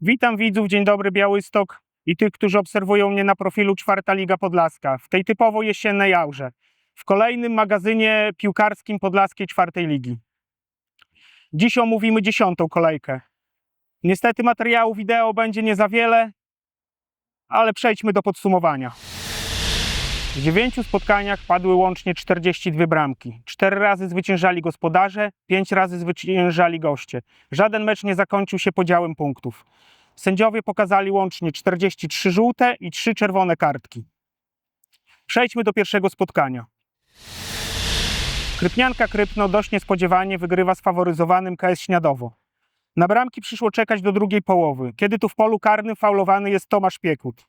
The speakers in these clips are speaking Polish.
Witam widzów, dzień dobry Białystok i tych, którzy obserwują mnie na profilu Czwarta Liga Podlaska w tej typowo jesiennej aurze, w kolejnym magazynie piłkarskim Podlaskiej Czwartej Ligi. Dziś omówimy dziesiątą kolejkę. Niestety materiału wideo będzie nie za wiele, ale przejdźmy do podsumowania. W dziewięciu spotkaniach padły łącznie 42 bramki. Cztery razy zwyciężali gospodarze, pięć razy zwyciężali goście. Żaden mecz nie zakończył się podziałem punktów. Sędziowie pokazali łącznie 43 żółte i 3 czerwone kartki. Przejdźmy do pierwszego spotkania. Krypnianka Krypno dość niespodziewanie wygrywa z faworyzowanym KS Śniadowo. Na bramki przyszło czekać do drugiej połowy, kiedy tu w polu karnym faulowany jest Tomasz Piekut.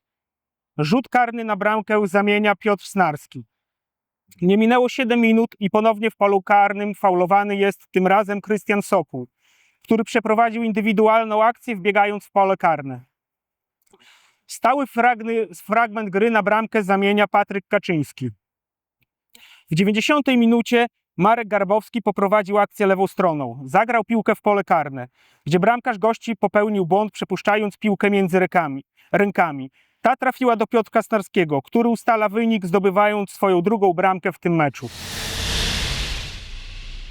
Rzut karny na bramkę zamienia Piotr Snarski. Nie minęło 7 minut i ponownie w polu karnym faulowany jest tym razem Krystian Sokół, który przeprowadził indywidualną akcję wbiegając w pole karne. Stały fragny, fragment gry na bramkę zamienia Patryk Kaczyński. W 90 minucie Marek Garbowski poprowadził akcję lewą stroną. Zagrał piłkę w pole karne, gdzie bramkarz gości popełnił błąd, przepuszczając piłkę między rękami. rękami. Ta trafiła do Piotrka Snarskiego, który ustala wynik, zdobywając swoją drugą bramkę w tym meczu.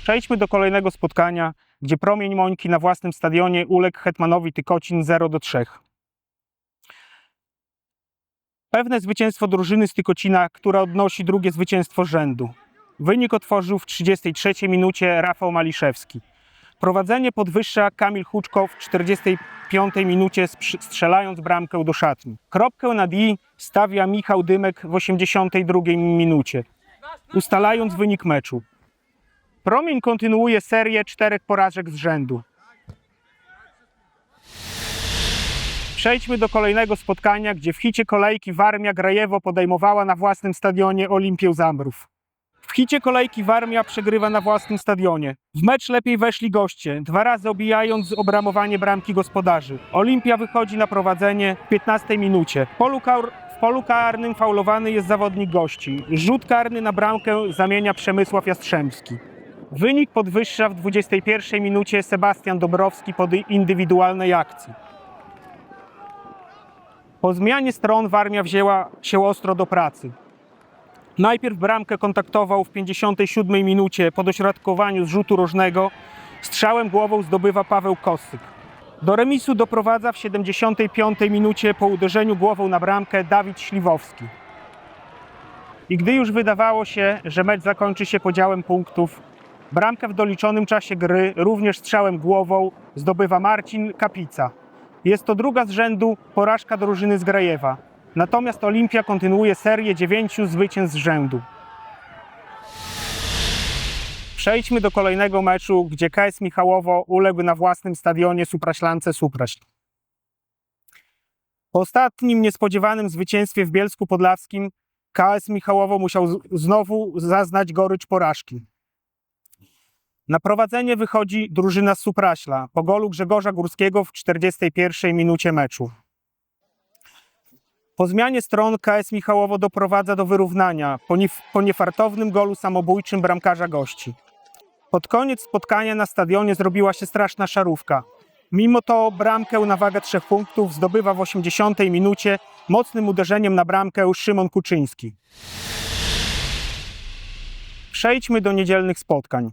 Przejdźmy do kolejnego spotkania, gdzie promień Mońki na własnym stadionie uległ Hetmanowi Tykocin 0 do 3. Pewne zwycięstwo drużyny z Tykocina, która odnosi drugie zwycięstwo rzędu. Wynik otworzył w 33 minucie Rafał Maliszewski. Prowadzenie podwyższa Kamil Huczko w 45 minucie strzelając bramkę do szatni. Kropkę nad i stawia Michał Dymek w 82 minucie, ustalając wynik meczu. Promień kontynuuje serię czterech porażek z rzędu. Przejdźmy do kolejnego spotkania, gdzie w hicie kolejki Warmia Grajewo podejmowała na własnym stadionie Olimpię Zambrów. W hicie kolejki Warmia przegrywa na własnym stadionie. W mecz lepiej weszli goście, dwa razy obijając obramowanie bramki gospodarzy. Olimpia wychodzi na prowadzenie w 15 minucie. W polu, karnym faulowany jest zawodnik gości. Rzut karny na bramkę zamienia Przemysław Jastrzębski. Wynik podwyższa w 21 minucie Sebastian Dobrowski po indywidualnej akcji. Po zmianie stron Warmia wzięła się ostro do pracy. Najpierw bramkę kontaktował w 57 minucie po dośrodkowaniu z rzutu rożnego. Strzałem głową zdobywa Paweł Kosyk. Do remisu doprowadza w 75 minucie po uderzeniu głową na bramkę Dawid Śliwowski. I gdy już wydawało się, że mecz zakończy się podziałem punktów, bramkę w doliczonym czasie gry również strzałem głową zdobywa Marcin Kapica. Jest to druga z rzędu porażka drużyny z Grajewa. Natomiast Olimpia kontynuuje serię dziewięciu zwycięstw z rzędu. Przejdźmy do kolejnego meczu, gdzie KS Michałowo uległ na własnym stadionie Supraślance Supraśl. Po ostatnim niespodziewanym zwycięstwie w Bielsku Podlaskim KS Michałowo musiał znowu zaznać gorycz porażki. Na prowadzenie wychodzi drużyna z Supraśla po golu Grzegorza Górskiego w 41 minucie meczu. Po zmianie stron KS Michałowo doprowadza do wyrównania po, po niefartownym golu samobójczym bramkarza gości. Pod koniec spotkania na stadionie zrobiła się straszna szarówka. Mimo to bramkę na wagę trzech punktów zdobywa w 80 minucie mocnym uderzeniem na bramkę Szymon Kuczyński. Przejdźmy do niedzielnych spotkań.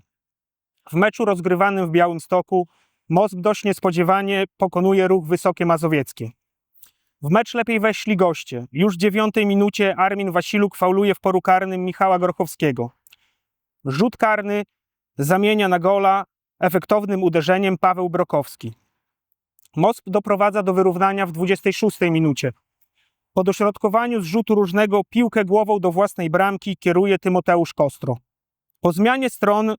W meczu rozgrywanym w Białymstoku Mosk dość niespodziewanie pokonuje ruch Wysokie Mazowieckie. W mecz lepiej weszli goście. Już w dziewiątej minucie Armin Wasiluk fauluje w poru karnym Michała Grochowskiego. Rzut karny zamienia na gola efektownym uderzeniem Paweł Brokowski. Mosk doprowadza do wyrównania w 26 minucie. Po dośrodkowaniu z rzutu różnego piłkę głową do własnej bramki kieruje Tymoteusz Kostro. Po zmianie stron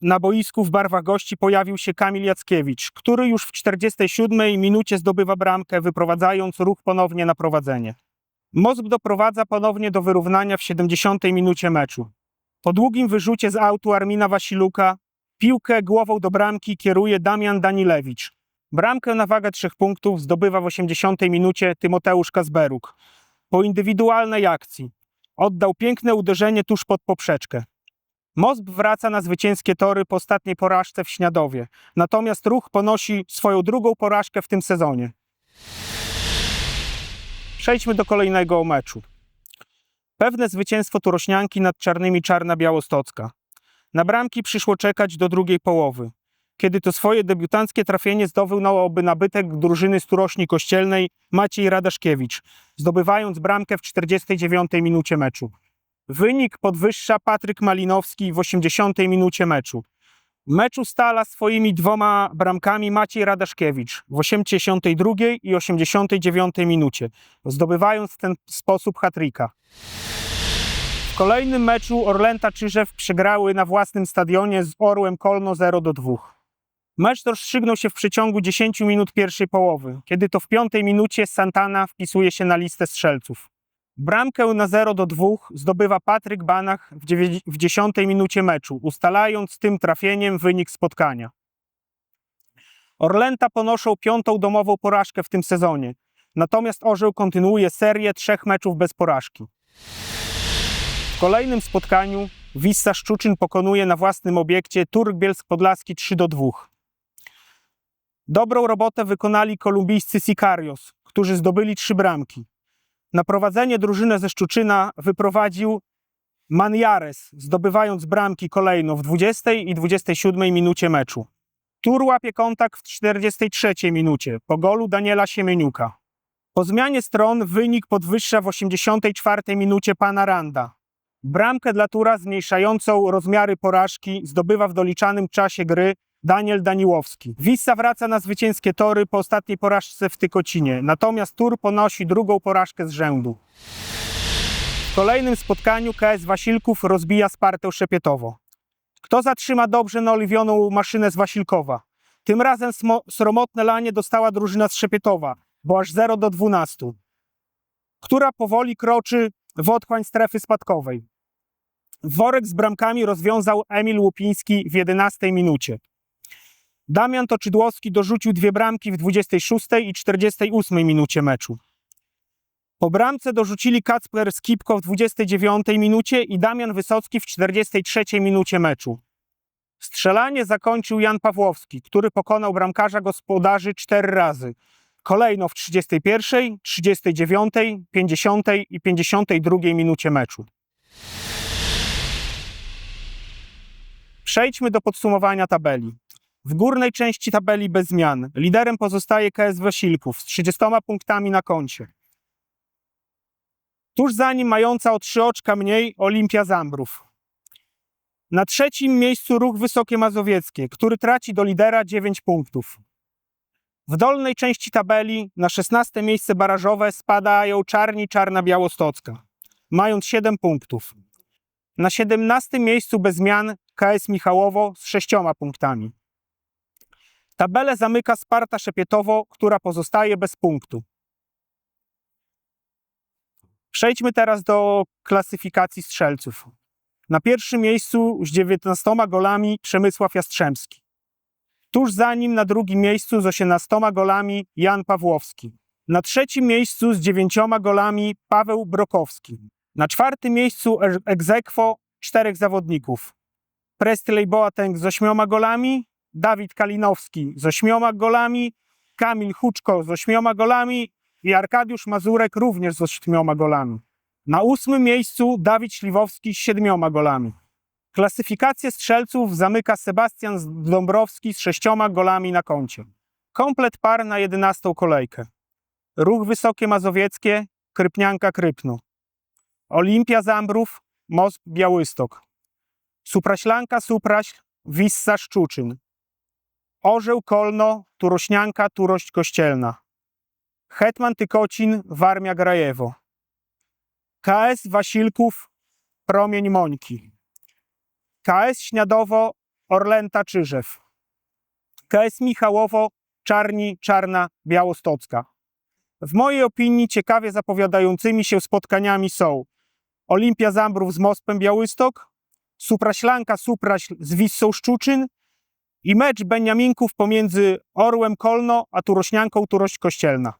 na boisku w barwach gości pojawił się Kamil Jackiewicz, który już w 47 minucie zdobywa bramkę, wyprowadzając ruch ponownie na prowadzenie. Mosk doprowadza ponownie do wyrównania w 70 minucie meczu. Po długim wyrzucie z autu Armina Wasiluka piłkę głową do bramki kieruje Damian Danilewicz. Bramkę na wagę trzech punktów zdobywa w 80 minucie Tymoteusz Kazberuk. Po indywidualnej akcji oddał piękne uderzenie tuż pod poprzeczkę. Most wraca na zwycięskie tory po ostatniej porażce w Śniadowie, natomiast ruch ponosi swoją drugą porażkę w tym sezonie. Przejdźmy do kolejnego meczu. Pewne zwycięstwo Turośnianki nad Czarnymi Czarna Białostocka. Na bramki przyszło czekać do drugiej połowy, kiedy to swoje debiutanckie trafienie zdobył nabytek drużyny z Turośni Kościelnej Maciej Radaszkiewicz, zdobywając bramkę w 49 minucie meczu. Wynik podwyższa Patryk Malinowski w 80 minucie meczu. W meczu stala swoimi dwoma bramkami Maciej Radaszkiewicz w 82 i 89 minucie, zdobywając w ten sposób hat-tricka. W kolejnym meczu Orlęta Czyżew przegrały na własnym stadionie z Orłem Kolno 0 do 2. Mecz rozstrzygnął się w przeciągu 10 minut pierwszej połowy, kiedy to w piątej minucie Santana wpisuje się na listę strzelców. Bramkę na 0 do 2 zdobywa Patryk Banach w, dziewię- w 10 minucie meczu, ustalając tym trafieniem wynik spotkania. Orlęta ponoszą piątą domową porażkę w tym sezonie, natomiast Orzeł kontynuuje serię trzech meczów bez porażki. W kolejnym spotkaniu Wissa Szczuczyn pokonuje na własnym obiekcie Turk Bielsk Podlaski 3 do 2. Dobrą robotę wykonali kolumbijscy Sicarios, którzy zdobyli trzy bramki. Na prowadzenie drużynę ze Szczuczyna wyprowadził Manjares, zdobywając bramki kolejno w 20 i 27 minucie meczu. Tur łapie kontakt w 43 minucie po golu Daniela Siemieniuka. Po zmianie stron wynik podwyższa w 84 minucie pana Randa. Bramkę dla Tura zmniejszającą rozmiary porażki zdobywa w doliczanym czasie gry Daniel Daniłowski. Wissa wraca na zwycięskie tory po ostatniej porażce w Tykocinie, natomiast Tur ponosi drugą porażkę z rzędu. W kolejnym spotkaniu KS Wasilków rozbija Spartę Szepietowo. Kto zatrzyma dobrze naoliwioną maszynę z Wasilkowa? Tym razem sromotne lanie dostała drużyna z Szepietowa, bo aż 0 do 12, która powoli kroczy w otchłań strefy spadkowej. Worek z bramkami rozwiązał Emil Łupiński w 11 minucie. Damian Toczydłowski dorzucił dwie bramki w 26 i 48 minucie meczu. Po bramce dorzucili Kacper Skipko w 29 minucie i Damian Wysocki w 43 minucie meczu. Strzelanie zakończył Jan Pawłowski, który pokonał bramkarza gospodarzy cztery razy. Kolejno w 31, 39, 50 i 52 minucie meczu. Przejdźmy do podsumowania tabeli. W górnej części tabeli bez zmian. Liderem pozostaje KS Wasilków z 30 punktami na koncie. Tuż za nim mająca o trzy oczka mniej Olimpia Zambrów. Na trzecim miejscu ruch Wysokie Mazowieckie, który traci do lidera 9 punktów. W dolnej części tabeli na 16 miejsce barażowe spadają Czarni Czarna Białostocka, mając 7 punktów. Na 17 miejscu bez zmian KS Michałowo z 6 punktami. Tabelę zamyka Sparta Szepietowo, która pozostaje bez punktu. Przejdźmy teraz do klasyfikacji strzelców. Na pierwszym miejscu z 19 golami Przemysław Jastrzębski. Tuż za nim na drugim miejscu z 18 golami Jan Pawłowski. Na trzecim miejscu z 9 golami Paweł Brokowski. Na czwartym miejscu egzekwo czterech zawodników. Prestley Boateng z ośmioma golami, Dawid Kalinowski z ośmioma golami, Kamil Huczko z ośmioma golami i Arkadiusz Mazurek również z ośmioma golami. Na ósmym miejscu Dawid Śliwowski z siedmioma golami. Klasyfikację strzelców zamyka Sebastian Dąbrowski z sześcioma golami na koncie. Komplet par na jedenastą kolejkę. Ruch Wysokie Mazowieckie, Krypnianka Krypno. Olimpia Zambrów, Most Białystok. Supraślanka Supraśl, Wissa Szczuczyn. Orzeł Kolno, Turośnianka, Turość Kościelna. Hetman Tykocin, Warmia Grajewo. KS Wasilków, Promień Mońki. KS Śniadowo, Orlęta Czyżew. KS Michałowo, Czarni, Czarna, Białostocka. W mojej opinii ciekawie zapowiadającymi się spotkaniami są Olimpia Zambrów z Mospem Białystok, Supraślanka Supraśl z Wissą Szczuczyn i mecz Beniaminków pomiędzy Orłem Kolno a Turośnianką Turość Kościelna.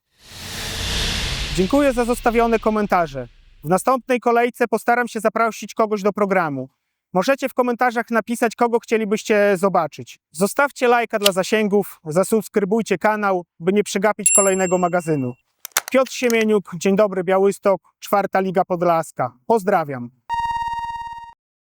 Dziękuję za zostawione komentarze. W następnej kolejce postaram się zaprosić kogoś do programu. Możecie w komentarzach napisać, kogo chcielibyście zobaczyć. Zostawcie lajka dla zasięgów, zasubskrybujcie kanał, by nie przegapić kolejnego magazynu. Piotr Siemieniuk, Dzień dobry Białystok, czwarta Liga Podlaska. Pozdrawiam.